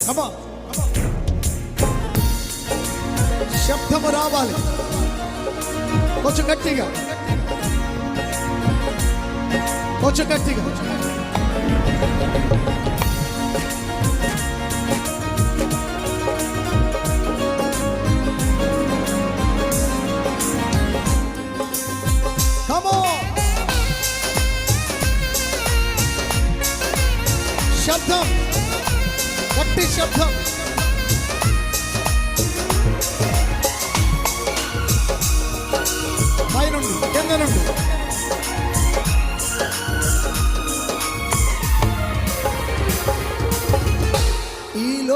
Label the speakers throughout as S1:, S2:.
S1: కమా శబ్దము రావాలి కొంచెం గట్టిగా కొంచెం గట్టిగా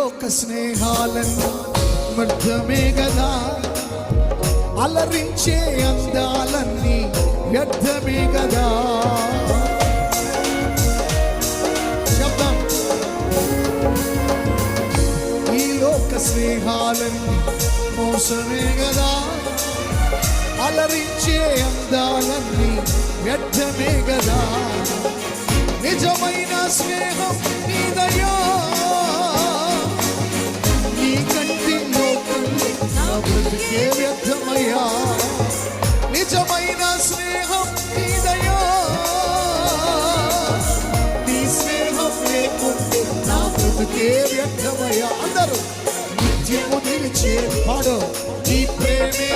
S1: లోక స్నేహాలను మధ్యమే గదా అలరించే అందాలన్నీ వ్యర్థమే గదా శబ్దం. ఈ లోక స్నేహాలన్నీ మోసమే గదా అలరించే అందాలన్నీ వ్యర్థమే గదా నిజమైన స్నేహం నీదయా అందరూ. నిత్యము నిలిచే పాడు నీ ప్రేమే.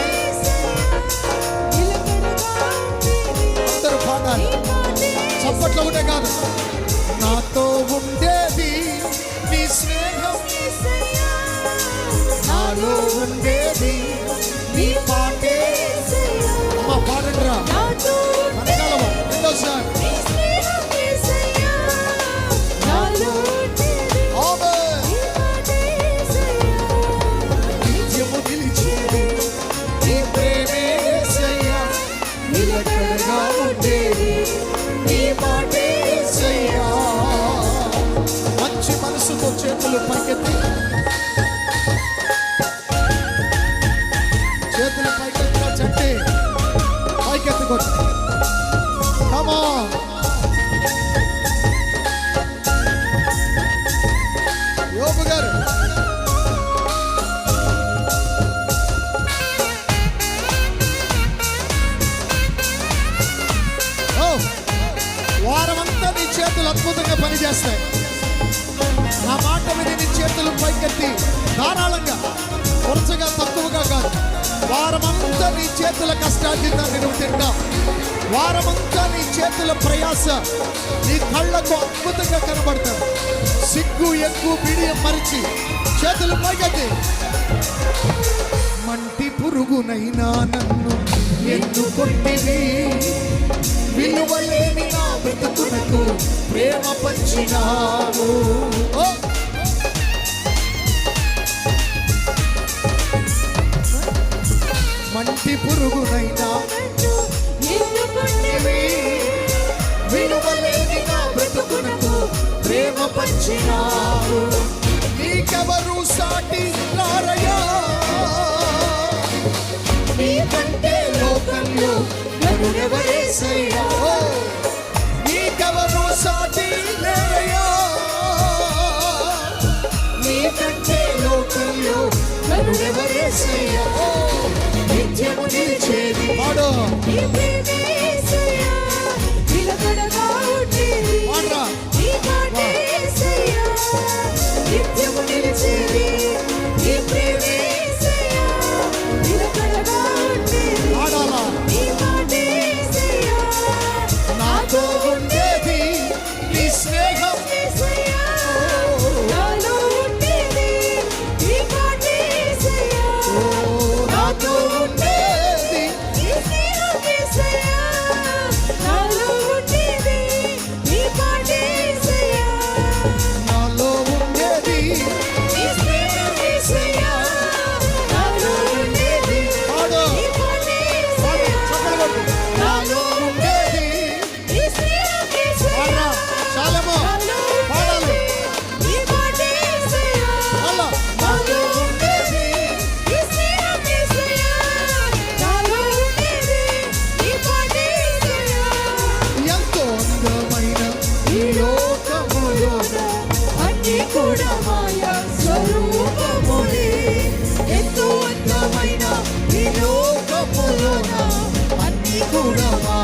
S1: అందరూ పాడాలి చప్పట్లో ఉండే కాదు. నాతో ఉండేది నీ స్నేహం. నాలో ఉండే చేతులు పైకెత్తి చేతులు పైకెత్తుకొచ్చండి పైకెత్తుకొచ్చు కమా యోగు గారు వారమంతా నీ చేతులు అద్భుతంగా పనిచేస్తాయి. నా మాట మీద నీ చేతులు పైకెత్తి ధారాళంగా వరుసగా తక్కువగా కాదు. వారమంతా నీ చేతుల కష్టార్జితాన్ని నువ్వు తింటావు. వారమంతా నీ చేతుల ప్రయాస నీ కళ్ళకు అద్భుతంగా కనబడతావు. సిగ్గు ఎక్కువ బిడియం మరిచి చేతులు పైకెత్తి. మంటి పురుగునైనా నన్ను ఎన్నుకొట్టివి విలువలేని నా బ్రతుకునకు ప్రేమ పంచినావు. మంటి పురుగునైనా విలువలేని నా బ్రతుకునకు ప్రేమ పంచినావు. నీకెవరు సాటి నారయా? నీకంటే లోకంలో నరుడెవరేసయ్యా నీకెవరు సాటి లేరయ్యా? నీకంటే లోకంలో నరుడెవరేసయ్యా నిత్యము నిలిచేది పాడు.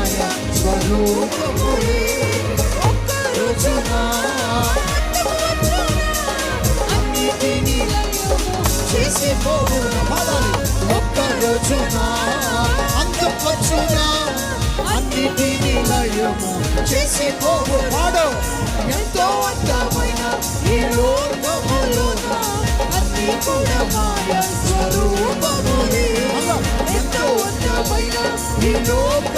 S1: ఆత్మీయ
S2: స్వరూపములే రోజునా అన్నిటినీ
S1: చేసిపోవు ఒక్క రోజున అంతపచ్చున అన్నిటినీ లయము చేసిపోవు పాడు ఎంతో అందమైన ఈ లోకములోన
S2: అన్ని కూడా
S1: ఎంతో అందమైన ఈ లోక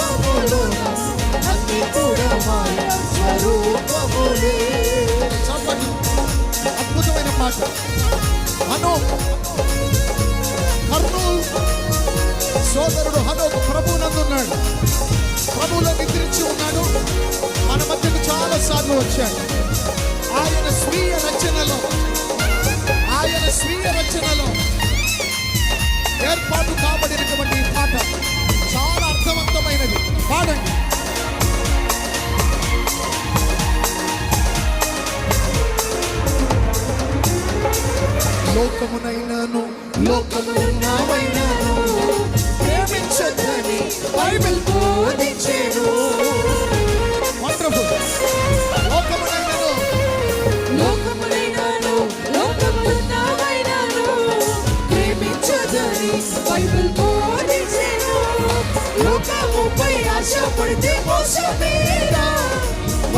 S1: అద్భుతమైన పాట హను కర్నూలు సోదరుడు హనోకు ప్రభునందున్నాడు ప్రభువులో నిద్రించి ఉన్నాడు మన మధ్యకు చాలా సార్లు వచ్చాడు ఆయన స్వీయ రచనలో ఆయన స్వీయ రచనలో ఏర్పాటు కాబడినటువంటి
S2: Father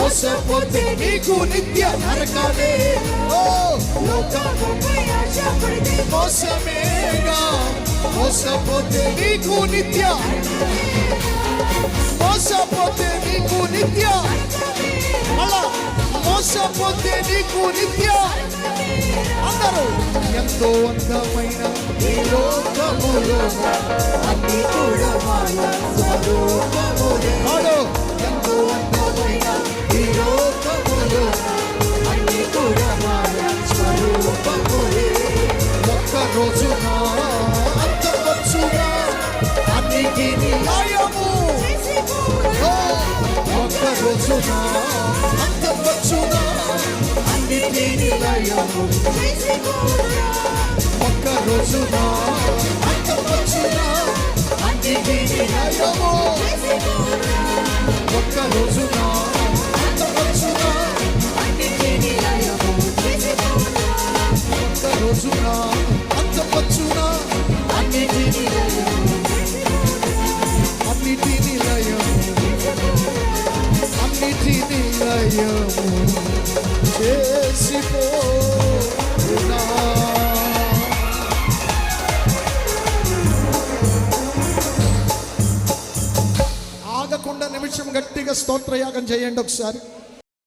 S1: మోసపోతే నీకు నిత్య నరకమే. ఓ! మోసమేగా. మోసపోతే నీకు నిత్య. మోసపోతే నీకు నిత్య. అలా మోసపోతే నీకు నిత్య. అందరూ ఎంతో అందమైన ఈ లోకములో.
S2: అన్ని కూడా మాయ స్వరూపములే. ఎంతో అందమైన
S1: ఒక్క రోజున ఒక్క రోజున ఒక్క రోజున అంతవచ్చుగా అన్నిటినీ అన్నిటినీ లయము లయము స్తోత్రయాగం చేయండి ఒకసారి